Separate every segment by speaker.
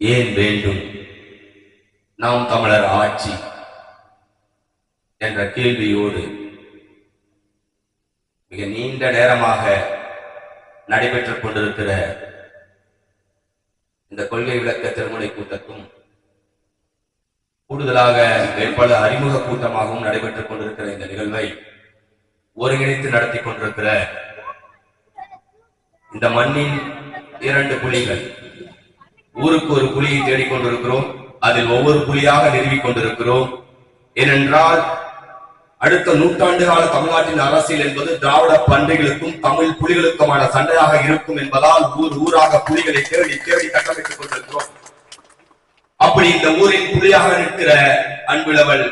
Speaker 1: ஏன் வேண்டும்? நாம் தமிழர் ஆட்சி என்ற கேள்வியோடு மிக நீண்ட நேரமாக நடைபெற்றுக் கொண்டிருக்கிற இந்த கொள்கை விளக்க திருமுறை கூட்டத்தும் கூடுதலாக வேட்பாள அறிமுக கூட்டமாகவும் நடைபெற்றுக் கொண்டிருக்கிற இந்த நிகழ்வை ஒருங்கிணைத்து நடத்தி கொண்டிருக்கிற இந்த மண்ணின் இரண்டு புலிகள் ஊருக்கு ஒரு புலியை தேடிக்கொண்டிருக்கிறோம். அதில் ஒவ்வொரு புலியாக நிறுவிக் கொண்டிருக்கிறோம். ஏனென்றால் அடுத்த நூற்றாண்டு கால தமிழ்நாட்டின் அரசியல் என்பது திராவிட பன்றிகளுக்கும் தமிழ் புலிகளுக்குமான சண்டையாக இருக்கும் என்பதால் ஊர் ஊராக புலிகளை தேடி தேடி கட்டமைத்துக் கொண்டிருக்கிறோம். அப்படி இந்த ஊரின் புலியாக நிற்கிற அன்புளவள்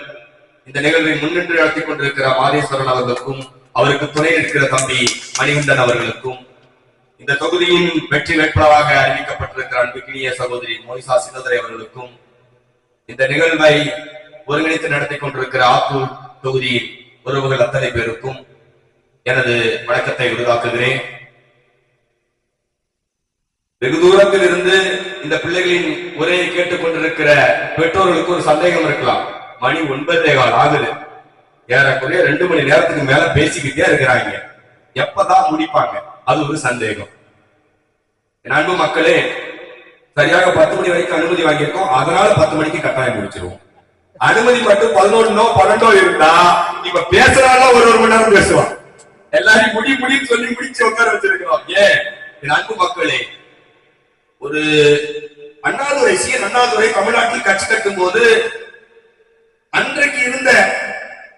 Speaker 1: இந்த நிகழ்வை முன்னின்று நடத்தி கொண்டிருக்கிற மாதேஸ்வரன் அவர்களுக்கும் அவருக்கு துணை நிற்கிற தம்பி மணிகண்டன் அவர்களுக்கும் இந்த தொகுதியின் வெற்றி வேட்பாளராக அறிவிக்கப்பட்டிருக்கிற அன்புக்கினிய சகோதரி மோனிசா சின்னதுரை அவர்களுக்கும் இந்த நிகழ்வை ஒருங்கிணைத்து நடத்தி கொண்டிருக்கிற ஆத்தூர் தொகுதி உறவுகள் அத்தனை பேருக்கும் எனது வணக்கத்தை உருவாக்குகிறேன். வெகு தூரத்தில் இருந்து இந்த பிள்ளைகளின் உரையை கேட்டுக் கொண்டிருக்கிற பெற்றோர்களுக்கு ஒரு சந்தேகம் இருக்கலாம். மணி ஒன்பதே கால் ஆகுது. ஏறக்குறைய ரெண்டு மணி நேரத்துக்கு மேல பேசிக்கிட்டே இருக்கிறாங்க. எப்பதான் முடிப்பாங்க? அது ஒரு சந்தேகம். அன்பு மக்களே சரியாக பத்து மணி வரைக்கும் அனுமதி வாங்கியிருக்கோம். அதனால பத்து மணிக்கு கட்டாயம் முடிச்சிருவோம். அனுமதி மட்டும் பதினொன்னோ பன்னெண்டோ இருந்தா இப்ப பேசுறாங்க ஒரு ஒரு மணி நேரம் பேசுவான் எல்லாரையும் முடி முடின்னு சொல்லி முடிச்சு உட்கார வச்சிருக்கிறோம். ஏன் என் அன்பு மக்களே ஒரு அண்ணாதுரை சி அண்ணாதுரை தமிழ்நாட்டில் கட்சி கட்டும் போது அன்றைக்கு இருந்த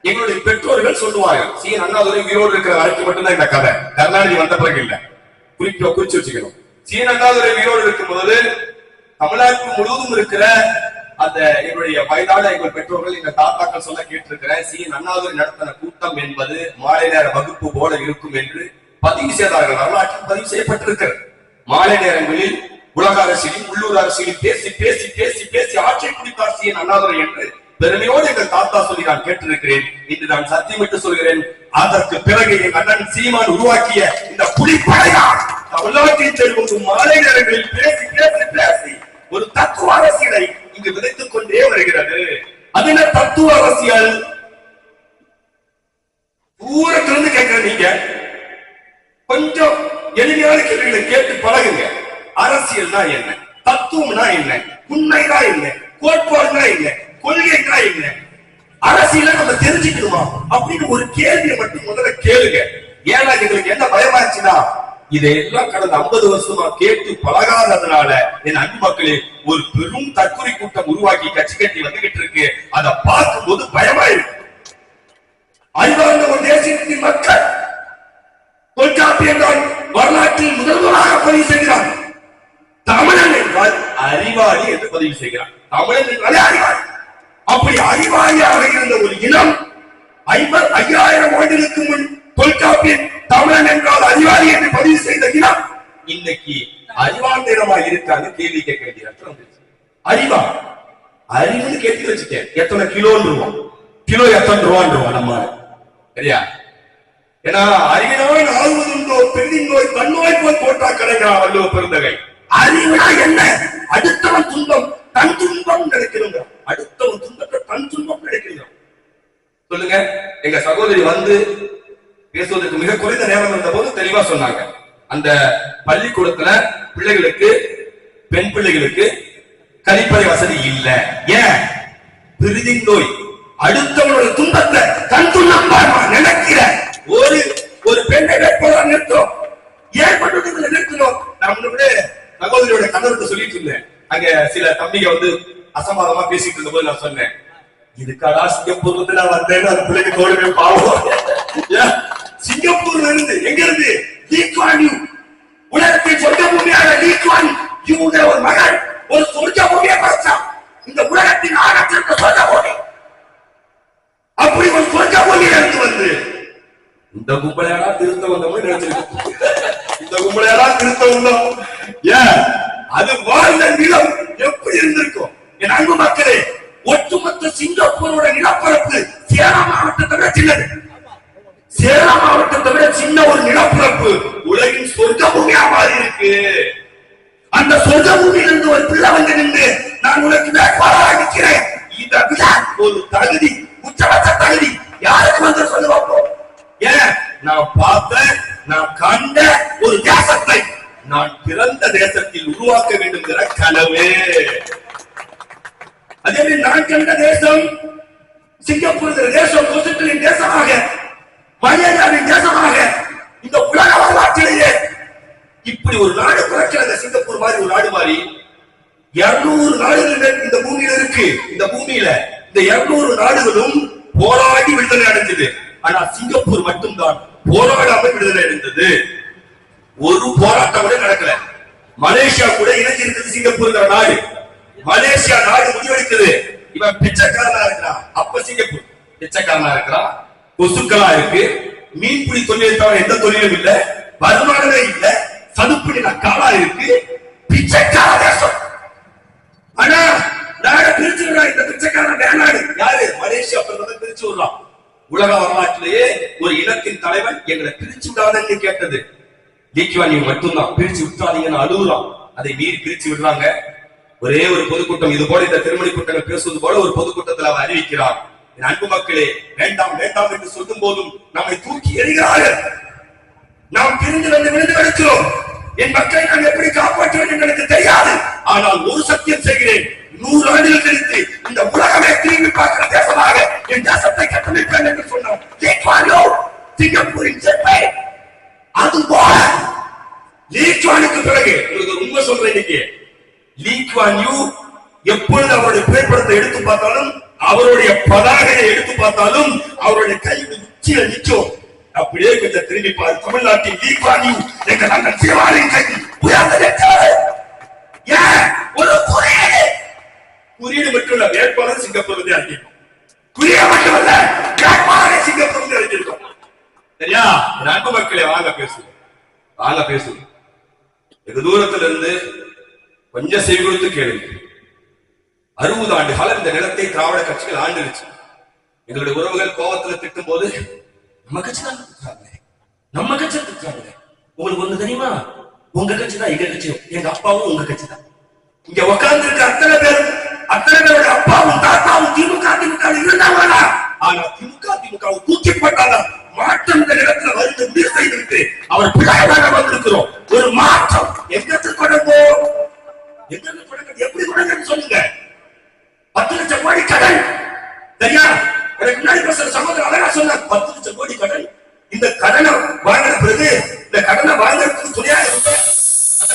Speaker 1: எங்களுடைய பெற்றோர்கள் சொல்லுவார்கள் சி அண்ணாதுரை உயிரோடு இருக்கிற வரைக்கும் மட்டும்தான் இந்த கதை. கருணாநிதி வந்த பிறகு இல்ல. குறிப்பா குறிச்சு வச்சுக்கணும். சி அண்ணாதுரை உயிரோடு இருக்கும் போது தமிழ்நாட்டு முழுவதும் இருக்கிற அந்த எங்களுடைய வயதான எங்கள் பெற்றோர்கள் எங்கள் தாத்தாக்கள் சொல்ல கேட்டிருக்கிறேன் சி அண்ணாதுரை நடத்தின கூட்டம் என்பது மாலை நேர வகுப்பு போல இருக்கும் என்று பதிவு செய்தார்கள். வரலாற்றில் பதிவு செய்யப்பட்டிருக்கிறது. மாலை நேரங்களில் உலக அரசியலில் உள்ளூர் அரசியலில் பேசி பேசி பேசி பேசி ஆட்சியை பிடித்தார் சி அண்ணாதுரை என்று பெருமையோடு எங்கள் தாத்தா சொல்லி நான் கேட்டிருக்கிறேன். இன்று நான் சத்தியமிட்டு சொல்கிறேன். அதற்கு பிறகு என் அண்ணன் சீமான் உருவாக்கிய இந்த புலிப்படையா தமிழ்நாட்டில் செல்வம் மாலை நேரங்களில் பேசி பேசி பேசி ஒரு தத்துவ அரசியலை இங்கு விதைத்துக் கொண்டே வருகிறது. அது என்ன தத்துவ அரசியல்? தூரத்திலிருந்து கேட்கிற நீங்க. கொஞ்சம் எளிமையான கேள்விகளை கேட்டு பழகுங்க. அரசியல்னா என்ன? தத்துவம்னா என்ன? உண்மைதான் என்ன? கோட்பாடுனா என்ன? கொள்கைனா என்ன அரசியல நம்ம தெரிஞ்சுக்கணுமா அப்படின்னு ஒரு கேள்வியை மட்டும் முதல்ல கேளுங்க. ஏன்னா எங்களுக்கு என்ன பயமா இருந்துச்சுன்னா இதையெல்லாம் கடந்த 50 வருஷமா கேட்டு பழகாததுனால என் அன்பு மக்களே ஒரு பெரும் தற்கொலை கூட்டம் உருவாக்கி கட்சி கட்டி வந்துகிட்டு இருக்கு. அதை பார்க்கும்போது பயமா இருக்கு அறிவார்ந்த ஒரு தேசியத்தின் மக்கள் தொல்காப்பி என்றால் வரலாற்றில் முதல்வராக பதிவு செய்கிறார். தமிழன் என்றால் அறிவாளி என்று பதிவு செய்கிறார். தமிழன் என்றாலே அறிவாளி. அப்படி அறிவாளியாக இருந்த ஒரு இனம் ஐம்பது ஐயாயிரம் ஆண்டுகளுக்கு முன் தொல்காப்பியன் தமிழன் என்றால் அறிவாளி என்று பதிவு செய்த இனம் இன்னைக்கு அறிவார்ந்த இனமா கேள்வி கேட்க வேண்டிய அறிவா? அறிவுன்னு கேட்டு வச்சுட்டேன். எத்தனை கிலோன்னு கிலோ எத்தனை ரூபான்னு நம்ம சரியா? ஏன்னா அறிவினால் ஆழ்வதுண்டோ பெண்ணின் நோய் தன்னோய் போல் போட்டா கிடைக்கிறான் வள்ளுவ பெருந்தகை. அறிவுனா என்ன? அடுத்தவன் துன்பம். தன் துன்பம் நினைக்கிறோங்க அடுத்தவன் துன்பத்தை தன் துன்பம் நினைக்கிறோம் சொல்லுங்க. எங்க சகோதரி வந்து பேசுவதற்கு மிக குறைந்த நேரம் இருந்த போது தெளிவா சொன்னாங்க. அந்த பள்ளிக்கூடத்துல பிள்ளைகளுக்கு பெண் பிள்ளைகளுக்கு கழிப்பறை வசதி இல்ல. ஏன்? பிரிதின் நோய். அடுத்தவனோட துன்பத்தை தன் துன்பம் நினைக்கிற. ஒரு ஒரு பெண்ணை வேட்பாளர் நிறுத்தோம் ஏன் பண்றது நிறுத்தணும் நான் முன்ன சகோதரியோட கணவர்கிட்ட சொல்லிட்டு இருந்தேன். அங்க சில தம்பிங்க வந்து அசம்பாதமா பேசிட்டு இருந்த போது நான் சொன்னேன் இதுக்காடா சிங்கப்பூர்ல இருந்து நான் வந்தேன்னு அந்த பிள்ளைக்கு தோடுமே பாவம். ஏன்? சிங்கப்பூர்ல இருந்து எங்க இருந்து லீக்வான் யூ. உலகத்தின் சொந்த பூமியாக லீக்வான் யூங்கிற ஒரு மகன் ஒரு சொர்க்க பூமியை படைச்சான். இந்த உலகத்தின் ஆகத்திற்கு சொந்த பூமி அப்படி ஒரு சொர்க்க பூமியில இருந்து வந்து இந்த கும்பலையாடா திருத்த வந்தோம்னு நினைச்சிருக்கோம் இந்த கும்பலையாடா திருத்த வந்தோம். ஏன் அது வாழ்ந்த நிலம் எப்படி இருந்திருக்கும்? என் அன்பு மக்களே ஒட்டுமொத்த சிங்கப்பூரோட நிலப்பரப்பு சேலம் மாவட்டத்தை விட சின்னது. சேலம் மாவட்டத்தை விட சின்ன ஒரு நிலப்பரப்பு உலகின் சொர்க்க பூமியா மாறி இருக்கு. அந்த சொர்க்க பூமியிலிருந்து ஒரு பிள்ளை வந்து நின்று நான் உனக்கு வேட்பாளராக நிற்கிறேன். இதை விட ஒரு தகுதி உச்சபட்ச தகுதி. யாருக்கு வந்து சொல்லுவாப்போ ஏன்? நான் பார்த்த நான் கண்ட ஒரு தேசத்தை. நான் பிறந்த தேசத்தில் உருவாக்க வேண்டும்ங்கிற கனவு. அதே மாதிரி நான் கண்ட தேசம் சிங்கப்பூர் தேசம் கொசுக்களின் தேசமாக மலேரியாவின் தேசமாக இந்த உலக வரலாற்றிலேயே இப்படி ஒரு நாடு பிறக்கிறது. சிங்கப்பூர் மாதிரி ஒரு நாடு மாதிரி இருநூறு நாடுகள் இந்த பூமியில இருக்கு. இந்த பூமியில இந்த இருநூறு நாடுகளும் போராடி விடுதலை அடைஞ்சது. ஆனா சிங்கப்பூர் மட்டும்தான் போராடாமல் விடுதலை அடைந்தது. ஒரு போராட்டம் கூட நடக்கல. மலேசியா கூட இணைஞ்சு இருக்குது சிங்கப்பூர்ங்கிற நாடு. மலேசியா நாடு முடிவெடுக்குது. இவன் பிச்சைக்காரனா இருக்கிறான். அப்ப சிங்கப்பூர். பிச்சைக்காரனா இருக்கிறான். கொசுக்களா இருக்கு. மீன்பிடி தொழிலை தவிர எந்த தொழிலும் இல்ல. வருமானமே இல்ல. சதுப்பு காலா இருக்கு. பிச்சைக்கார தேசம். ஆனா நாட பிரிச்சு விடுறா இந்த பிச்சைக்காரன் வேணாடு. யாரு? மலேசியா பிரதமர் பிரிச்சு விடுறான். உலக வரலாற்றிலேயே ஒரு இனத்தின் தலைவன் எங்களை பிரிச்சு விடாதன்னு கேட்டது. லீக்கிவானி மட்டும்தான். பிரிச்சு விட்டாதீங்கன்னு அழுகுறான் அதை மீறி பிரிச்சு விடுறாங்க. ஒரே ஒரு பொதுக்கூட்டம் இது போல இந்த திருமணி கூட்டங்கள் பேசுவது போல ஒரு பொதுக்கூட்டத்தில் அவர் அறிவிக்கிறார். என் அன்பு மக்களே வேண்டாம் வேண்டாம் என்று சொல்லும் போதும் நம்மை தூக்கி எறிகிறார்கள். நாம் பிரிந்து வந்து விழுந்து கிடக்கிறோம் என் மக்களை நான் எப்படி காப்பாற்றுவேன் என்று எனக்கு தெரியாது. ஆனால் ஒரு சத்தியம் செய்கிறேன். நூறு ஆண்டுகள் கழித்து இந்த உலகமே திரும்பி பார்க்கிற தேசமாக என் தேசத்தை கட்டமைப்பேன் என்று சொன்னார். லீக்வானியோ சிங்கப்பூரின் செப்பை அது போல ஒரு இன்னைக்கு லீக்வான் யூ எப்பொழுது அவருடைய புகைப்படத்தை எடுத்து பார்த்தாலும் அவருடைய பதாகையை எடுத்து பார்த்தாலும் அவருடைய கை உச்சியில நிற்கும். அப்படியே கொஞ்சம் திரும்பி பாரு. தமிழ்நாட்டின் லீக்வான் யூ எங்க நாங்கள் சிவாலின் கை உயர்ந்த ஒரு குறியீடு. குறியீடு மட்டும் இல்ல வேட்பாளர் சிங்கப்பூர் வந்து அறிஞ்சிருக்கோம் குறியா மட்டும் இல்ல வேட்பாளரை சிங்கப்பூர் வந்து அறிஞ்சிருக்கோம் சரியா? என் மக்களே வாங்க பேசுவோம். வாங்க பேசுவோம். வெகு தூரத்துல இருந்து கொஞ்சம் செவி கொடுத்து கேளுங்க அறுபது ஆண்டு காலம் இந்த நிலத்தை திராவிட கட்சிகள் ஆண்டுருச்சு. எங்களுடைய உறவுகள் கோபத்துல திட்டும் போது நம்ம கட்சி தான் திட்டுறாங்களே. நம்ம கட்சி தான் திட்டுறாங்க உங்களுக்கு ஒண்ணு தெரியுமா? உங்க கட்சி தான் எங்க கட்சி எங்க அப்பாவும் உங்க கட்சி தான். இங்க உட்கார்ந்து இருக்க அத்தனை பேரும் அத்தனை பேரோட அப்பாவும் தாத்தாவும் திமுக திமுக இருந்தாங்களா ஆனா திமுக திமுக தூக்கி போட்டாதான் மாற்றம் இந்த நிலத்துல வருது முடிவு செய்துவிட்டு அவர் பிள்ளையாக வந்திருக்கிறோம் ஒரு மாற்றம் எங்க தொடங்கும் எங்க தொடங்கிறது எப்படி தொடங்குன்னு சொல்லுங்க பத்து லட்சம் கோடி கடன் சரியா எனக்கு முன்னாடி பேசுற சகோதரர் அழகா சொன்னார் பத்து லட்சம் கோடி கடன் இந்த கடனை வாங்கின பிறகு இந்த கடனை வாங்குறதுக்கு துணையா இருக்க அந்த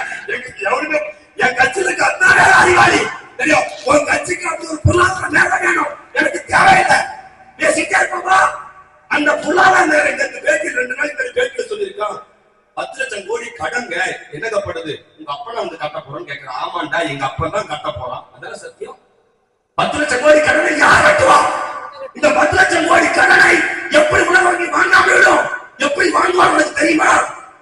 Speaker 1: படங்க கோடி படுது என்னகப்படுது? உங்க அப்பனை வந்து கட்ட போறோம்னு கேக்குறான். ஆமாண்டா எங்க அப்பன் தான் கட்ட போறான். அதெல்லாம் சத்தியம்? பத்து லட்சம் கோடி கடனை யார் கட்டுவா? இந்த பத்து லட்சம் கோடி கடனை எப்படி உலக வாங்காம விடும் எப்படி வாங்குவார் உனக்கு தெரியுமா?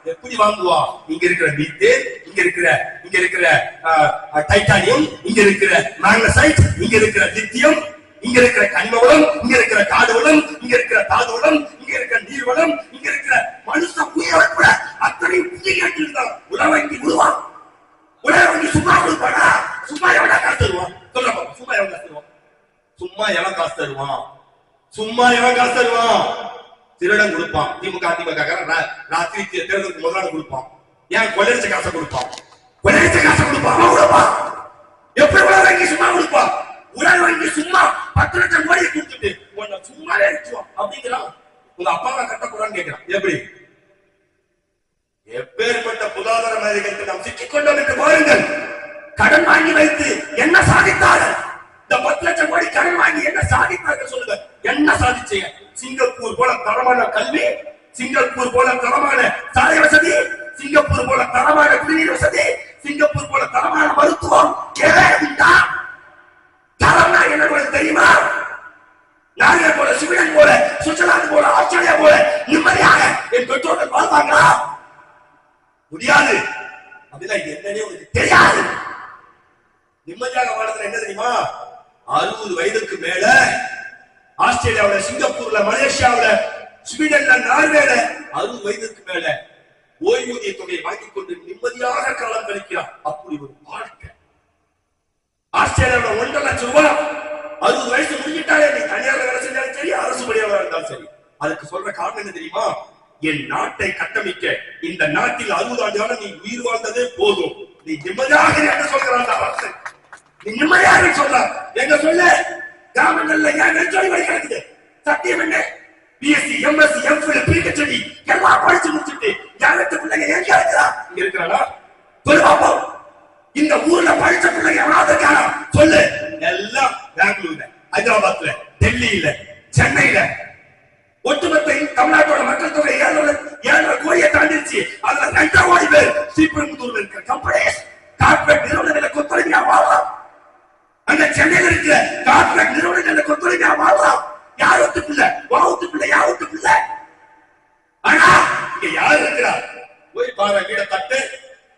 Speaker 1: எப்படி வாங்குவா? இங்க இருக்கிற மீத்தேன் இங்க இருக்கிற இங்க இருக்கிற ஆஹ், டைட்டானியம் இங்க இருக்கிற மேக்னசைட் இங்க இருக்கிற லித்தியம் இங்க இருக்கிற கனிம வளம் இங்க இருக்கிற காடு வளம் இங்க இருக்கிற தாது வளம் இங்க இருக்கிற நீர் வளம் இங்க இருக்கிற மனுஷ உயிரை கூட அத்தனை புதிய தான் உலக வங்கி விடுவான் உலக வங்கி சும்மா கொடுப்பானா சும்மா எவ்வளவு காசு தருவான் சொல்ல பாப்போம், சும்மா எவ்வளவு காசு தருவான் சும்மா எவன் காசு தருவான் சும்மா எவன் காசு தருவான். திருடன் கொடுப்பான். திமுக அதிமுக ராத்திரி தேர்தலுக்கு முதலாளி கொடுப்பான். ஏன் கொள்ளரிச்ச காசை கொடுப்பான்? கொள்ளரிச்ச காசை கொடுப்பான். கொடுப்பான். எப்படி உலக சும்மா கொடுப்பான்? உலக வாங்கி சும்மா பத்து லட்சம் கோடி கொடுத்துட்டு உன்னை சும்மாவே அடிச்சுவான் அப்படிங்கிறான். உங்க அப்பாவை கட்டக்கூடாதுன்னு கேட்கிறான் எப்படி? எப்பேற்பட்ட பொருளாதார மேதைகளுக்கு நாம் சிக்கிக் கொண்டோம் என்று பாருங்கள். கடன் வாங்கி வைத்து என்ன சாதித்தார்கள் இந்த பத்து லட்சம் கோடி கடன் வாங்கி என்ன சாதித்தார்கள் சொல்லுங்க. என்ன சாதிச்சீங்க? சிங்கப்பூர் போல தரமான கல்வி சிங்கப்பூர் போல தரமான சாலை வசதி சிங்கப்பூர் போல தரமான குடிநீர் வசதி அறுபது வயதுக்கு மேல ஓய்வூதிய தொகையை வாங்கிக் கொண்டு நிம்மதியாக காலம் கழிக்கிறார். அப்படி ஒரு வாழ்க்கை. ஆஸ்திரேலியாவுல ஒன்றரை லட்சம் ரூபாய். அறுபது வயசு முடிஞ்சிட்டாலே நீ தனியார் வேலை செஞ்சாலும் சரி அரசு பணியாளராக இருந்தாலும் சரி. அதுக்கு சொல்ற காரணம் என்ன தெரியுமா? என் நாட்டை கட்டமைக்க இந்த நாட்டில் அறுபது ஆண்டு காலம் நீ உயிர் வாழ்ந்ததே போதும். நீ நிம்மதியாக என்ன என்று சொல்கிறான் அரசு நீ நிம்மதியாக சொல்ற எங்க சொல்ல? கிராமங்கள்ல ஏன் நெஞ்சொலி வழி கிடக்குது சத்தியம் என்ன? பிஎஸ்சி எம்எஸ்சி எம்ஃபில் பிஹெச்டி எல்லாம் படிச்சு முடிச்சுட்டு யாருக்கு பிள்ளைங்க எங்க இருக்கிறா இங்க இருக்கிறானா? சொல்லு இந்த ஊர்ல படிச்ச பிள்ளைங்க எவனாவது இருக்கானா? சொல்லு. எல்லாம் பெங்களூர்ல ஹைதராபாத்ல டெல்லியில சென்னையில. ஒட்டுமொத்த தமிழ்நாட்டோட மக்கள் தொகை ஏழு ஏழரை கோடியை தாண்டிருச்சு. அதுல ரெண்டரை கோடி பேர் ஸ்ரீபெரும்புதூர்ல இருக்கிற கம்பெனி கார்பரேட் நிறுவனங்களை கொத்தொழிமையா வாழலாம் அந்த சென்னையில இருக்கிற கார்பரேட் நிறுவனங்களை கொத்தொழிமையா வாழலாம் யார் ஒத்து பிள்ளை? வா பிள்ளை யார் பிள்ளை? ஆனா இங்க யார் இருக்கிறார் போய் பாரு வீட தட்டு.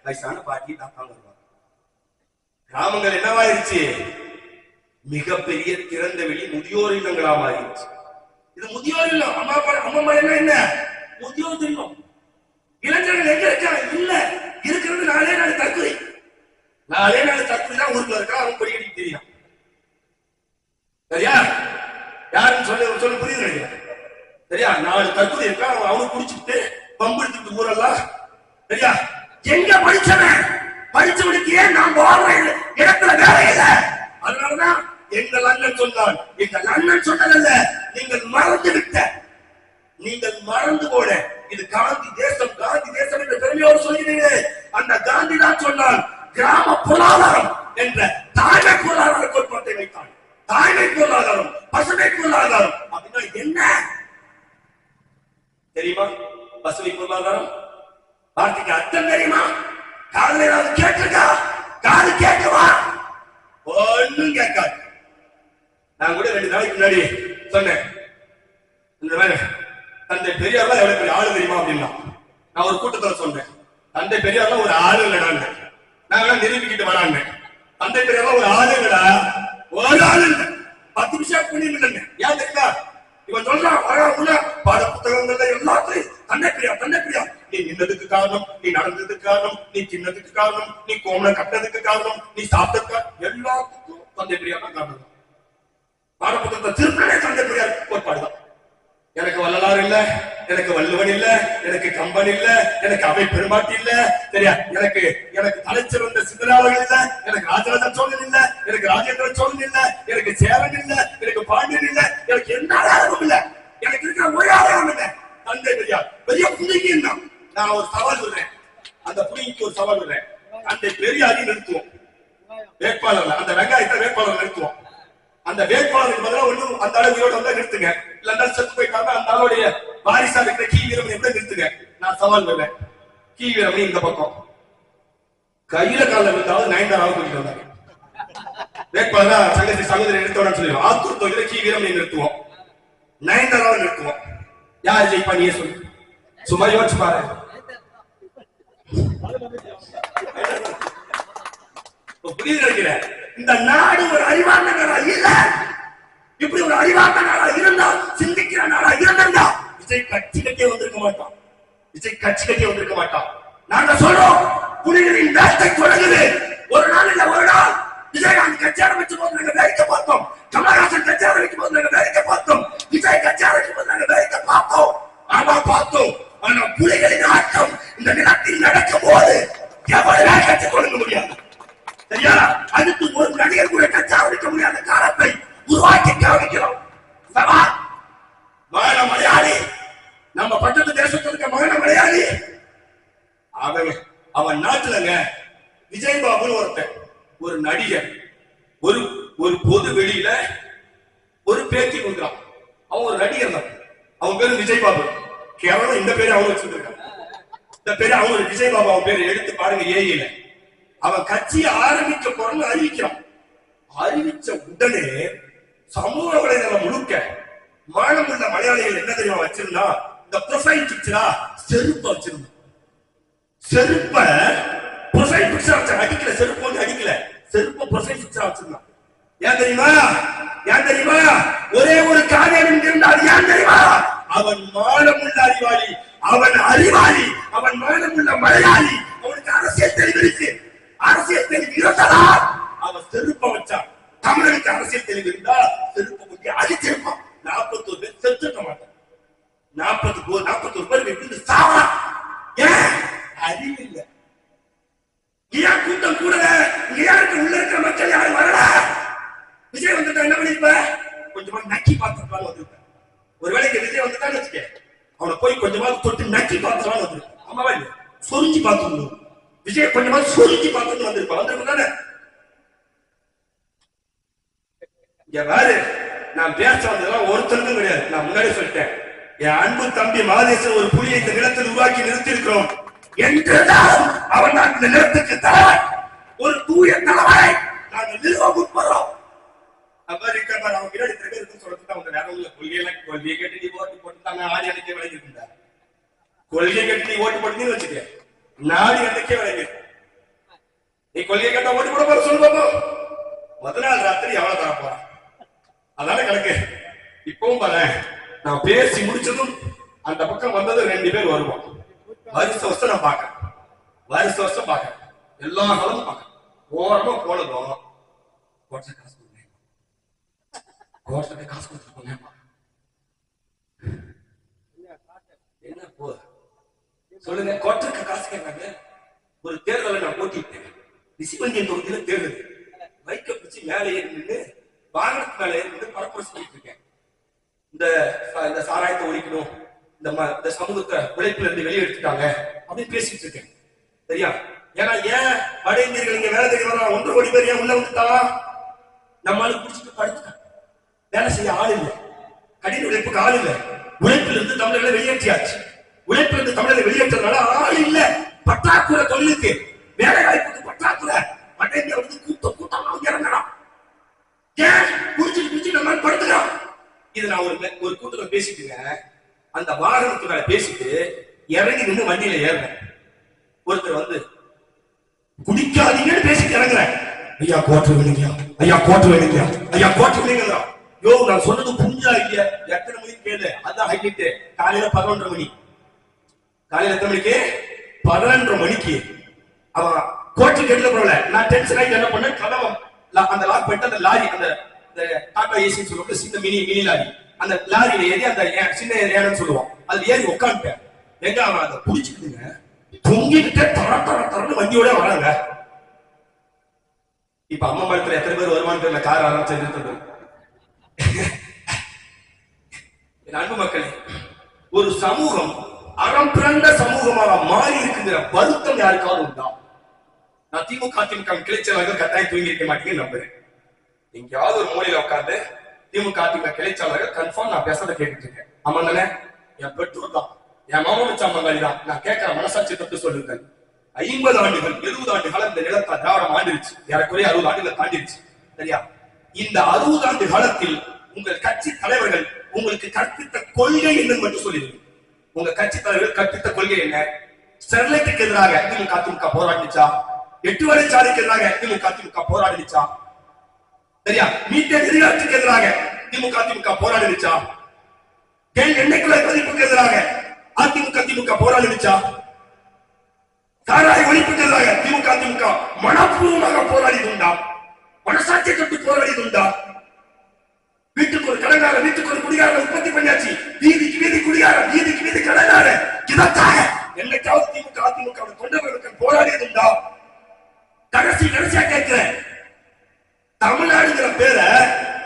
Speaker 1: வயசான பாட்டி தாத்தா வருவாங்க கிராமங்கள் என்னவாயிருச்சு மிகப்பெரிய திறந்த வெளி முதியோர் இல்லங்களா மாறிடுச்சு இது முதியோர் இல்லம். அம்மா அப்பா அம்மா அம்மா என்ன முதியோர் இல்லம் இளைஞர்கள் எங்க இருக்காங்க? இல்ல. இருக்கிறது நாளே நாள் தற்கொலை. நாளே நாள் தற்கொலை தான் ஊருக்குள்ள இருக்கா அவன் படிக்கடி தெரியும். சரியா? யாருன்னு சொல்லி சொல்ல புரியுது சரியா? நாலு தற்கொலை இருக்கா? அவனுக்கு குடிச்சுட்டு பம்பு எடுத்துட்டு ஊரெல்லாம் சரியா? எங்க படிச்சவன்? படிச்சவனுக்கு ஏன் நான் வாழ்ற இடத்துல வேலை இல்லை. அதனாலதான் எங்கள் அண்ணன் சொன்னான். எங்கள் அண்ணன் சொன்னதல்ல. நீங்கள் மறந்து விட்ட. நீங்கள் மறந்து போல இது காந்தி தேசம். காந்தி தேசம் என்ற பெருமையோடு சொல்கிறீர்களே அந்த காந்தி தான் சொன்னான் கிராம பொருளாதாரம் என்ற தாய்மை பொருளாதார கோட்பாட்டை வைத்தான். தாய்மை பொருளாதாரம் பசுமை பொருளாதாரம் அப்படின்னா என்ன? தெரியுமா? பசுமை பொருளாதாரம் வார்த்தைக்கு அர்த்தம் தெரியுமா? காதுல ஏதாவது கேட்டிருக்கா? காது கேட்கவா ஒன்னும் கேட்காது. நான் கூட ரெண்டு நாளைக்கு முன்னாடி சொன்னேன். இந்த மாதிரி தந்தை பெரியார்லாம் எவ்வளவு பெரிய ஆளு தெரியுமா அப்படின்னா? நான் ஒரு கூட்டத்தில் சொன்னேன். தந்தை பெரியார்லாம் ஒரு ஆளு இல்லடான்னு. நாங்களாம் நிரூபிக்கிட்டு வராங்க தந்தை பெரியார்லாம் ஒரு ஆளு இல்லடா. ஒரு ஆளு இல்ல பத்து நிமிஷம் புண்ணியம் இல்லைங்க ஏன் தெரியுமா? இவன் சொல்றான் அழகா பாட புத்தகங்கள்ல எல்லாத்தையும் தந்தை பெரியார் தந்தை பெரியார் நீ நின்னதுக்கு காரணம் நீ நடந்ததுக்கு காரணம் நீ சின்னதுக்கு காரணம் நீ கோமனை கட்டதுக்கு காரணம் நீ சாப்பிட்டதுக்கு எல்லாத்துக்கும் தந்தை பெரியார் தான் காரணம். பாடப்புத்தகத்தை திருப்பினே தந்தை பெரியார் கோட்பாடுதான் எனக்கு வள்ளலார் இல்ல எனக்கு வள்ளுவன் இல்ல எனக்கு கம்பன் இல்ல எனக்கு அவை பெருமாட்டி இல்ல சரியா? எனக்கு எனக்கு தலைச்சிறந்த சவால் விடுறேன் கீழே அப்படி இந்த பக்கம். கையில கால விழுந்தாலும் நயன்தாராவை கூட்டிட்டு வந்தாங்க வேட்பாளரா சங்கத்தை சகோதரி நிறுத்தோட சொல்லுவோம் ஆத்தூர் தொகுதியில கீ வீரமணி நிறுத்துவோம். நயன்தாராவை நிறுத்துவோம். யார் ஜெயிப்பா நீயே சொல்லு. சும்மா யோசிச்சு பாரு. இப்ப புரியுது நினைக்கிறேன். இந்த நாடு ஒரு அறிவார்ந்த நாடா இல்ல. இப்படி ஒரு அறிவார்ந்த நாடா இருந்தா சிந்திக்கிற நாடா இருந்திருந்தா விஜய் விஜய் கட்சி கட்டி வந்திருக்க மாட்டான் நாங்க சொல்றோம் புலிகளின் வேட்டை தொடங்குது. ஒரு நாள் இல்ல ஒரு நாள். விஜயகாந்த் கட்சி ஆரம்பிச்ச போது நாங்க வேடிக்கை பார்த்தோம். கமலஹாசன் கட்சி ஆரம்பிக்கும் போது நாங்க வேடிக்கை பார்த்தோம். விஜய் கட்சி ஆரம்பிக்கும் போது நாங்க வேடிக்கை பார்த்தோம். ஆமா பார்த்தோம். ஆனா புலிகளின் ஆட்டம் இந்த நிலத்தில் நடக்கும் போது எவ்வளவு கட்சி தொடங்க முடியாது. சரியா? அதுக்கு ஒரு நடிகர் கூட கட்சி ஆரம்பிக்க முடியாத காலத்தை உருவாக்கி கவனிக்கிறோம் சவால். மலையாளி. நம்ம பக்கத்து தேசத்துல இருக்க மகன மலையாளி அவன் அவன் நாட்டுலங்க விஜய் பாபுன்னு ஒருத்தன் ஒரு நடிகர் ஒரு ஒரு பொது வெளியில ஒரு பேச்சு கொடுக்குறான். அவன் ஒரு நடிகர் தான். அவன் பேரு விஜய் பாபு கேவலம் இந்த பேரு அவன் வச்சிருக்கான் இந்த பேரு அவன் விஜய் பாபு அவன் பேரு எடுத்து பாருங்க ஏஐல அவன் கட்சியை ஆரம்பிக்க போறன்னு அறிவிக்கிறான். அறிவிச்ச உடனே சமூக வலைதளம் முழுக்க மானமுள்ள மலையாளிகள் என்ன தெரியுமா வச்சிருந்தான் இந்த ப்ரொஃபைல் பிக்சரா செருப்ப வச்சிருந்தான் செருப்ப ப்ரொஃபைல் அடிக்கல செருப்பு வந்து அடிக்கல. செருப்ப ப்ரொஃபைல் பிக்சரா வச்சிருந்தான் ஏன் தெரியுமா? ஏன் தெரியுமா? ஒரே ஒரு காரியம் இருந்தால் ஏன் தெரியுமா? அவன் மானமுள்ள அறிவாளி அவன் அறிவாளி அவன் மானமுள்ள மலையாளி. அவனுக்கு அரசியல் தெளிவு இருக்கு. அரசியல் தெளிவு இருந்ததா அவன் செருப்ப வச்சான். தமிழனுக்கு அரசியல் தெளிவு இருந்தா செருப்ப கொஞ்சம் அடிச்சிருப்பான். நாற்பத்தோரு பேர் செத்துட்ட மாட்டான். நாற்பது பேர் நாற்பத்தோரு பேர் விட்டு சாவலாம். ஏன்? அறிவு இல்லை ஏன் கூட்டம் கூடல இங்க யாருக்கு உள்ள இருக்கிற மக்கள் யாரும் வரல? விஜய் வந்துட்டா என்ன பண்ணிருப்ப? கொஞ்சமா நக்கி பார்த்துருப்பாங்க வந்திருப்ப. ஒருவேளை இங்க விஜய் வந்துட்டான்னு வச்சுக்க அவனை போய் கொஞ்சமா தொட்டு நக்கி பார்த்துலாம் வந்திருப்பான் ஆமாவா இல்லையா? சொரிஞ்சு பார்த்துருந்தோம் விஜய் கொஞ்சமா சொரிஞ்சு பார்த்துட்டு வந்திருப்பான் வந்திருக்கும் தானே? இங்க பாரு நான் பேச வந்ததெல்லாம் ஒருத்தருக்கும் கிடையாது. நான் முன்னாடி சொல்லிட்டேன். என் அன்பு தம்பி மாதேசன் ஒரு புலியை இந்த நிலத்தில் உருவாக்கி நிறுத்தி இருக்கிறோம் என்றுதான் அவன் நான் இந்த நிலத்துக்கு தலைவன். ஒரு தூய தலைவரை நாங்கள் நிறுவ முற்படுறோம் அப்பாரு இருக்கிற பாரு பின்னாடி திரு பேருக்கு அவங்க நேரம் உள்ள கொள்கையெல்லாம் கொள்கையை கட்டி நீ ஓட்டு போட்டு தானே ஆடி அன்னைக்கே விளைஞ்சி இருந்தா கொள்கையை கட்டி நீ ஓட்டு போட்டு வச்சுக்க. நாடி அன்னைக்கே விளைஞ்சி நீ கொள்கையை கட்ட ஓட்டு போட போற சொல்லு பாப்போம். முத நாள் ராத்திரி எவ்வளவு தர போறான் அதான கணக்கு? இப்பவும் பாரு நான் பேசி முடிச்சதும் அந்த பக்கம் வந்தது ரெண்டு பேர் வருவோம். வருஷ வருஷம் நான் பார்க்கறேன். வருஷ வருஷம் பார்க்கறேன். எல்லா காலமும் பார்க்கறேன். ஓரமா போனதும் கோட்டை காசு கொடுங்க. கோட்டை காசு கொடுத்துருக்கோங்க என்ன போ? சொல்லுங்க கோட்டருக்கு காசு கேட்காங்க ஒரு தேர்தலை நான் போட்டிட்டேன் ரிசிபந்தியன் தொகுதியில தேர்தல். வைக்க பிடிச்சி மேலே ஏறி நின்று வாகனத்து மேலே ஏறி நின்று பரப்புரை செஞ்சுட்டு இருக்கேன். இந்த இந்த சாராயத்தை ஒழிக்கணும். இந்த இந்த சமூகத்தை உழைப்புல இருந்து வெளியே எடுத்துட்டாங்க. அப்படின்னு பேசிட்டு இருக்கேன். சரியா? ஏன்னா ஏன் வட இந்தியர்கள் இங்க வேலை தேடி ஒன்று ஒன்றரை கோடி பேர் ஏன் உள்ள வந்துட்டான் நம்ம குடிச்சிட்டு படுத்துட்டான் வேலை செய்ய ஆள் இல்லை. கடின உழைப்புக்கு ஆள் இல்லை. உழைப்புல இருந்து தமிழர்களை வெளியேற்றியாச்சு. உழைப்புல இருந்து தமிழர்களை வெளியேற்றதுனால ஆள் இல்ல. பற்றாக்குறை தொழிலுக்கு. வேலை வாய்ப்புக்கு பற்றாக்குறை. வட இந்தியா வந்து கூட்டம் கூட்டமா இறங்கலாம் ஏன்? குடிச்சிட்டு குடிச்சிட்டு நம்ம படுத்துக்கலாம் இது நான் ஒரு ஒரு கூட்டத்துல பேசிட்டுங்க அந்த வாகனத்து மேல பேசிட்டு இறங்கி நின்று வண்டியில ஏறுறேன். ஒருத்தர் வந்து குடிக்காதீங்கன்னு பேசிட்டு இறங்குறேன். ஐயா கோட்டு வேணுங்கயா ஐயா கோட்டு வேணுங்கயா ஐயா கோட்டு வேணுங்க யோ நான் சொன்னது புரிஞ்சா இல்லையா. எத்தனை மணிக்கு கேளு. அதான் ஹைலைட் காலையில பதினொன்றரை மணி. காலையில எத்தனை மணிக்கு? பதினொன்றரை மணிக்கு. அவன் கோட்டை கேட்கல பரவாயில்ல நான் டென்ஷன் ஆகி என்ன பண்ணேன்? கதவம் லா- அந்த லாக் போயிட்டு அந்த லாரி அந்த இந்த டாடா ஏசின்னு சின்ன மினி மினி லாரி. அந்த லாரியில ஏறி அந்த சின்ன ஏனன்னு சொல்லுவான். அதுல ஏறி உட்காந்துட்டேன் எங்க அவன் அதை புடிச்சுக்கிட்டுங்க தொங்கிக்கிட்டே தர தர தரன்னு வண்டியோட வராங்க. இப்ப அம்மா மரத்துல எத்தனை பேர் வருவான்னு தெரியல. கார் ஆரம்பிச்சு நிறுத்தது அன்பு மக்களே ஒரு சமூகம் அறம் பிறந்த சமூகமாக மாறி இருக்குங்கிற வருத்தம் யாருக்காவது உண்டா? நான் திமுக அதிமுக கிளைச்சலாக கட்டாயம் தூங்கி இருக்க மாட்டேங்குன்னு நம்புறேன். எங்கேயாவது ஒரு மூலையில உட்காந்து திமுக அதிமுக கிளைச்சாளர்கள் கன்ஃபார்ம் நான் பேசுறதை கேட்டுட்டு இருக்கேன். ஆமா தானே? என் பெற்றோர் தான் என் மாமன் வச்ச மங்காளி தான். நான் கேட்கிற மனசாட்சி தப்பு சொல்லுங்கள். ஐம்பது ஆண்டுகள் எழுபது ஆண்டு காலம் இந்த நிலத்தை திராவிடம் ஆண்டிருச்சு. ஏறக்குறைய அறுபது ஆண்டுகள் தாண்டிருச்சு. சரியா? இந்த அறுபது ஆண்டு காலத்தில் உங்கள் கட்சி தலைவர்கள் உங்களுக்கு கற்பித்த கொள்கை என்னன்னு மட்டும் சொல்லிடுங்க. உங்க கட்சி தலைவர்கள் கற்பித்த கொள்கை என்ன? ஸ்டெர்லைட்டுக்கு எதிராக திமுக அதிமுக போராடிச்சா? எட்டு வரை சாலைக்கு எதிராக திமுக அதிமுக போராடிச்சா? சரியா? மீட்டர் எதிர்காலத்துக்கு எதிராக திமுக அதிமுக போராடிச்சா தேன் எண்ணெய் பதிப்புக்கு எதிராக அதிமுக திமுக போராடிச்சா சாராய ஒழிப்புக்கு எதிராக திமுக அதிமுக மனப்பூர்வமாக போராடிதுண்டா மனசாட்சியை தொட்டு போராடிதுண்டா வீட்டுக்கு ஒரு கடங்கார வீட்டுக்கு ஒரு குடிகார உற்பத்தி பண்ணியாச்சு. வீதிக்கு வீதி குடிகார வீதிக்கு வீதி கடங்கார இதற்காக என்னைக்காவது திமுக அதிமுக தொண்டர்களுக்கு போராடியதுண்டா கடைசி கடைசியா கேட்கிறேன். தமிழ்நாடுங்கிற பேரை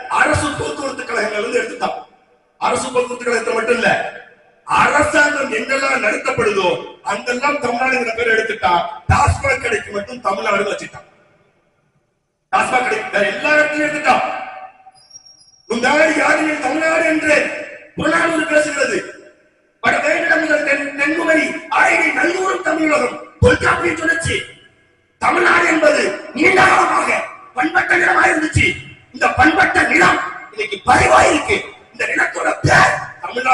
Speaker 1: அரசு போக்குவரத்து கழகங்கள் இருந்து எடுத்துட்டான். அரசு போக்குவரத்து கழகத்துல மட்டும் இல்ல அரசாங்கம் எங்கெல்லாம் நடத்தப்படுதோ அங்கெல்லாம் தமிழ்நாடுங்கிற பேர் எடுத்துட்டான். டாஸ்மாக் கடைக்கு மட்டும் தமிழ்நாடு வச்சுட்டான். டாஸ்மாக் கடை வேற எல்லா இடத்துலயும் எடுத்துட்டான் உங்கள் யாரு தமிழ்நாடு என்று புறநானூறு பேசுகிறது.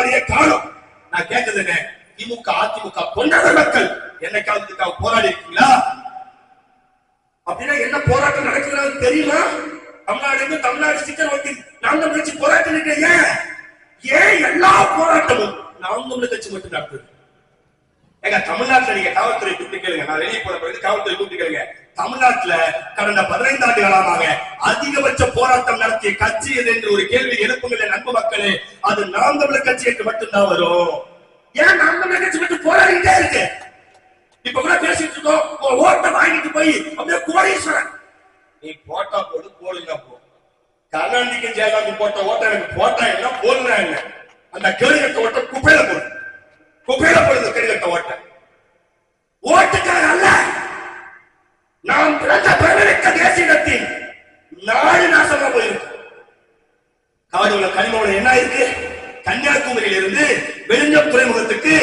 Speaker 1: தமிழ்நாடையே காலம் நான் கேட்டது என்ன? திமுக அதிமுக தொண்டர்கள் மக்கள். என்னைக்காவது போராடி இருக்கீங்களா? அப்படின்னா என்ன போராட்டம் நடக்கிறது தெரியுமா? தமிழ்நாடு தமிழ்நாடு சிக்கல் வந்து நாம் தமிழ் கட்சி போராட்டம் ஏன்? ஏன் எல்லா போராட்டமும் நாம் தமிழ் கட்சி மட்டும் நடத்துது ஏங்க தமிழ்நாட்டுல நீங்க காவல்துறை கூப்பிட்டு கேளுங்க. நான் வெளியே போன பிறகு காவல்துறை கூப்பிட்டு கேளுங்க. தமிழ்நாட்டுல கடந்த பதினைந்து ஆண்டு காலமாக அதிகபட்ச போராட்டம் நடத்திய கட்சி எது என்று ஒரு கேள்வி எழுப்புங்கள் நண்பு மக்களே. அது நாம் தமிழர் கட்சி என்று மட்டும்தான் வரும். ஏன் நாம் தமிழர் கட்சி மட்டும் போராடிக்கிட்டே இருக்கு? இப்ப கூட பேசிட்டு இருக்கோம். ஓட்டை வாங்கிட்டு போய் அப்படியே கோடீஸ்வரன். நீ போட்டா போடு போடுங்க போ. கருணாநிதிக்கும் ஜெயலலிதா போட்ட ஓட்ட எனக்கு போட்டா என்ன? போடுனா என்ன? அந்த கேள்வி ஓட்ட குப்பையில போடு. குப்பையில போடுது கேடுகட்ட ஓட்ட ஓட்டுக்காக அல்ல நாம் பிறந்த பிறவிக்க தேசியத்தின் நாடு நாசமா போயிருக்கு காடுல கனிமவளம் என்ன இருக்கு கன்னியாகுமரியில இருந்து வெளுஞ்சம் துறைமுகத்துக்கு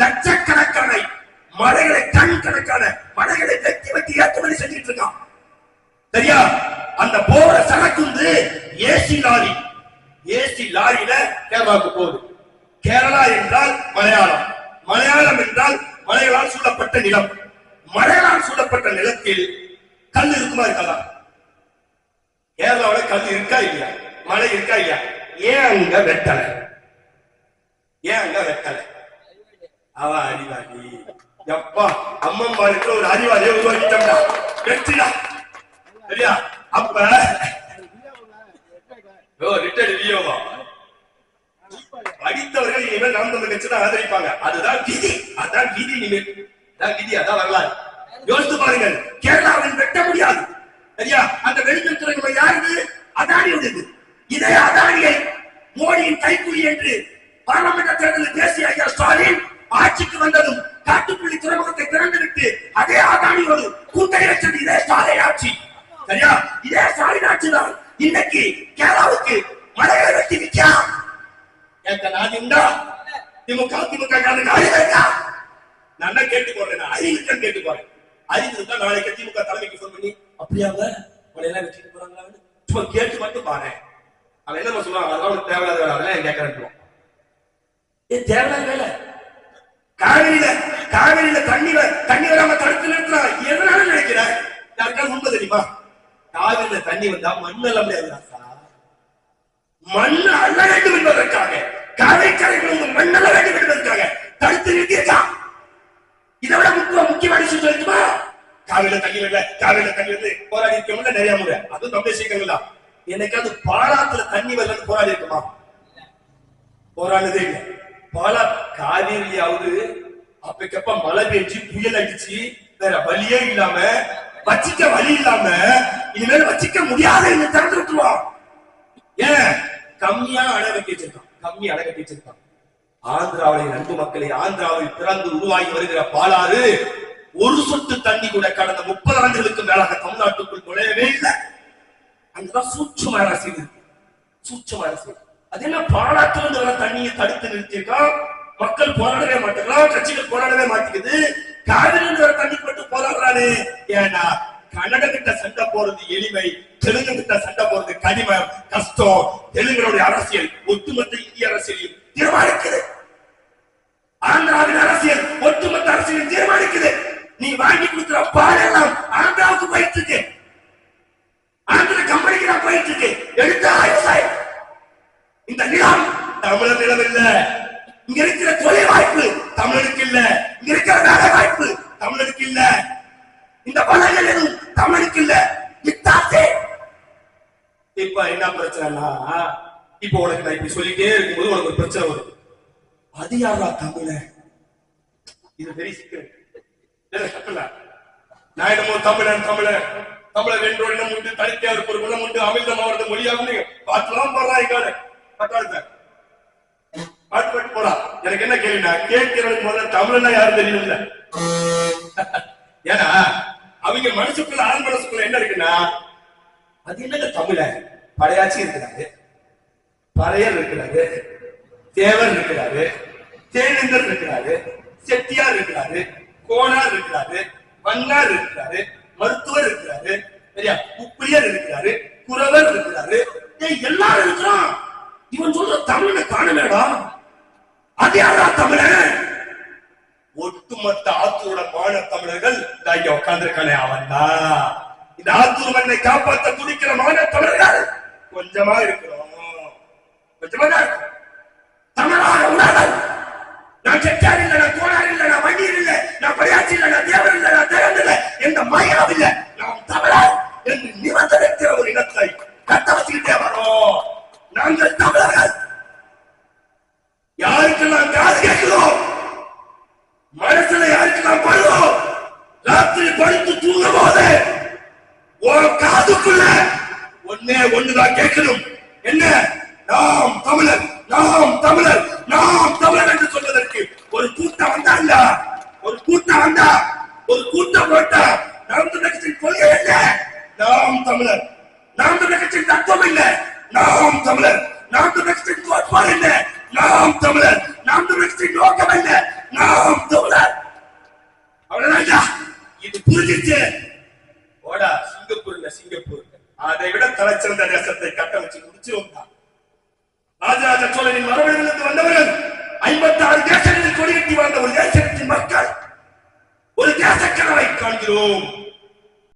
Speaker 1: லட்சக்கணக்கான மலைகளை டன் கணக்கான மலைகளை வெட்டி வெட்டி ஏற்றுமதி செஞ்சுட்டு இருக்கான் சரியா அந்த போற சரக்கு வந்து ஏசி லாரி ஏசி லாரியில கேரளாவுக்கு போகுது கேரளா என்றால் மலையாளம் மலையாளம் என்றால் மலைகளால் சூழப்பட்ட நிலம் மலைகளால் சூழப்பட்ட நிலத்தில் கல் இருக்குமா இருக்காதா கேரளாவுல கல் இருக்கா இல்லையா? மழை இருக்கா இல்லையா? ஏன் அங்க வெட்டல? ஏன் அங்க வெட்டல? அவ அறிவாளி. எப்பா அம்மம்மாருக்கு ஒரு அறிவாளியை உருவாக்கிட்டோம்டா. வெற்றிடா. சரியா? அப்ப ஓ ரிட்டர்ட் வியோவா படித்தவர்கள் இனிமேல் நாம் தமிழ் கட்சி தான் ஆதரிப்பாங்க. அதுதான் விதி. அதான் விதி இனிமேல். அதான் விதி அதான் வரலாறு. யோசித்து பாருங்கள். கேரளாவில் வெட்ட முடியாது. சரியா? அந்த வெளிச்சம் துறைமுகம் யாருது அதானியுடையது. இதே அதானியை மோடியின் கைக்கூலி என்று பாராளுமன்ற தேர்தலில் பேசிய ஐயா ஸ்டாலின் ஆட்சிக்கு வந்ததும் காட்டுப்புள்ளி துறைமுகத்தை திறந்துவிட்டு அதே அதானியோடு கூட்டணி வச்சது இதே ஸ்டாலின் ஆட்சி. சரியா? இதே ஸ்டாலின் ஆட்சி தான் இன்னைக்கு கேரளாவுக்கு மலைகளை வெட்டி விற்கிறான் எந்த நாதிண்டா திமுக திமுக நான் என்ன கேட்டு கேட்டுக்கோறேன் அறிந்திருந்தா நாளைக்கு திமுக தலைமைக்கு போன் பண்ணி அப்படியாங்க மலையெல்லாம் வெட்டிட்டு போறாங்களான்னு சும்மா கேட்டு மட்டும் பாரு அவன் என்ன சொல்லுவாங்க அதெல்லாம் உனக்கு தேவையில்லாத வேலை அதெல்லாம் கேட்கறேன் ஏ தேவையில்லாத வேலை? காவிரியில காவிரியில தண்ணி தண்ணி வராம தடுத்து நிறுத்துறா. எதனால நினைக்கிற? யாருக்காவது உண்மை தெரியுமா? காவிரியில தண்ணி வந்தா மண் அல்ல முடியாது மண் அல்ல வேண்டும் என்பதற்காக காவிரி கரைகள் மண் அல்ல வேண்டும் என்பதற்காக தடுத்து நிறுத்தியதான் இதை விட முக்கிய முக்கியமான விஷயம் சொல்லிட்டுமா? காவிரியில தண்ணி வரல காவிரியில தண்ணி வந்து போராடி இருக்கவங்க நிறைய முறை. அதுவும் தமிழ் சீக்கிரம் தான் என்னைக்காவது பாலாத்துல தண்ணி வரலன்னு போராடி இருக்குமா? போராடுதே இல்லை. பாலா காவேரியாவது அப்பக்கப்ப மழை பெஞ்சு புயல் அடிச்சு வேற வழியே இல்லாம வச்சிக்க வழி இல்லாம இனிமேல் வச்சிக்க முடியாத திறந்து விட்டுருவான். ஏன்? கம்மியா அணை கட்டி வச்சிருக்கான். கம்மி அணை கட்டி வச்சிருக்கான். ஆந்திராவில் நண்பு மக்களை ஆந்திராவில் பிறந்து உருவாகி வருகிற பாலாறு ஒரு சொட்டு தண்ணி கூட கடந்த முப்பது ஆண்டுகளுக்கு மேலாக தமிழ்நாட்டுக்குள் நுழையவே இல்லை. அங்கதான் சூட்சும அரசியல் இருக்கு. சூட்சும அரசியல் அது என்ன பாலாற்றிலிருந்து வர தண்ணியை தடுத்து நிறுத்தியிருக்கான் மக்கள் போராடவே மாட்டேங்கிறான் கட்சிகள் போராடவே மாட்டேங்குது. காவிரியிலிருந்து வர தண்ணி போட்டு போராடுறானே. ஏன்னா கன்னட கிட்ட சண்டை போறது எளிமை தெலுங்கு கிட்ட சண்டை போறது கனிமம் கஷ்டம். தெலுங்கனுடைய அரசியல் ஒட்டுமொத்த இந்திய அரசியலையும் தீர்மானிக்குது ஆந்திராவின் அரசியல் ஒட்டுமொத்த அரசியல் தீர்மானிக்குது நீ வாங்கி கொடுக்கிற பால் எல்லாம் ஆந்திராவுக்கு போயிட்டு இருக்கு ஆந்திர கம்பெனிக்கு நான் போயிட்டு இருக்கு எடுத்த விவசாயம் இந்த நிலம் தமிழர் நிலம் இல்ல. இங்க இருக்கிற தொழில் வாய்ப்பு தமிழருக்கு இல்ல. இங்க இருக்கிற வேலை வாய்ப்பு தமிழருக்கு இல்ல. இந்த வளங்கள் எதுவும் தமிழருக்கு இல்ல. இத்தாசே இப்ப என்ன பிரச்சனைனா இப்போ உனக்கு நான் இப்படி சொல்லிட்டே இருக்கும்போது உனக்கு ஒரு பிரச்சனை வரும். அது யாரா தமிழ? இது வெரி சிக்கல் நான் என்னமோ தமிழன் தமிழ தமிழ வென்றோடு இனம் உண்டு தனித்தியாருக்கு ஒரு குணம் உண்டு அமிர்தம் அவரது மொழியாகும் பாட்டுலாம் போடுறான் எங்கால பட்டாளத்தை பாட்டு பாட்டு போடா எனக்கு என்ன கேள்வினா கேட்கிறவனுக்கு முதல்ல தமிழன்னா யாரும் தெரியல ஏன்னா அவங்க மனசுக்குள்ள ஆண் மனசுக்குள்ள என்ன இருக்குன்னா அது என்னங்க தமிழ? பழையாச்சும் இருக்கிறாங்க பறையர் இருக்கிறாரு தேவர் இருக்கிறாரு தேவேந்தர் இருக்கிறாரு செட்டியார் இருக்கிறாரு கோனார் இருக்கிறாரு வண்ணார் இருக்கிறாரு மருத்துவர் இருக்கிறாரு சரியா? உப்பிரியர் இருக்கிறாரு குறவர் இருக்கிறாரு. ஏய், எல்லாரும் இருக்கிறான். இவன் சொல்ற தமிழனை காணலடா அது யாரா தமிழன் ஒட்டுமொத்த ஆத்தூரோட மாண தமிழர்கள் இந்த இங்க உட்கார்ந்துருக்கானே அவன் தான் இந்த ஆத்தூர் மண்ணை காப்பாற்ற துடிக்கிற மாண தமிழர்கள் கொஞ்சமா இருக்கிறோம். தமிழர் தமிழாக உணர்கள் நான் செட்டார் இல்ல நான் கோனார் இல்ல நான் வண்டியர் இல்ல நான் படையாச்சி இல்ல நான் தேவர் இல்ல நான் திறன் இல்ல எந்த மயம் இல்ல. நாம் தமிழர் என்று நிபந்தனைக்கிற ஒரு இனத்தை கட்ட வச்சுக்கிட்டே வரோம். நாங்கள் தமிழர்கள். யாருக்கெல்லாம் காது கேட்கிறோம்? மனசுல யாருக்கெல்லாம் படுவோம் ராத்திரி படுத்து தூங்கும் போது உன் காதுக்குள்ள ஒன்னே ஒண்ணுதான் கேட்கணும். என்ன? நாம் தமிழர் நாம் தமிழர் நாம் தமிழர் என்று சொல்வதற்கு ஒரு கூட்டம் வந்தா இல்ல? ஒரு கூட்டம் வந்தா ஒரு கூட்டம் போட்டா நாம் தமிழர் கட்சியின் கொள்கை இல்ல நாம் தமிழர் நாம் தமிழர் கட்சியின் தத்துவம் இல்ல நாம் தமிழர் நாம் தமிழர் கட்சியின் கோட்பாடு இல்ல நாம் தமிழர் நாம் தமிழர் கட்சியின் நோக்கம் இல்ல நாம் தமிழர் அவ்வளவுதான் இது புரிஞ்சிச்சு ஓடா சிங்கப்பூர்ல சிங்கப்பூர். அதை விட தலைச்சிறந்த தேசத்தை கட்டமைச்சு முடிச்சிரும் தான் ராஜராஜ சோழனின் மரபிலிருந்து வந்தவர்கள் ஐம்பத்தி ஆறு தேசங்களில் கொடியேற்றி வாழ்ந்த ஒரு தேசத்தின் மக்கள். ஒரு தேச கனவை காண்கிறோம்.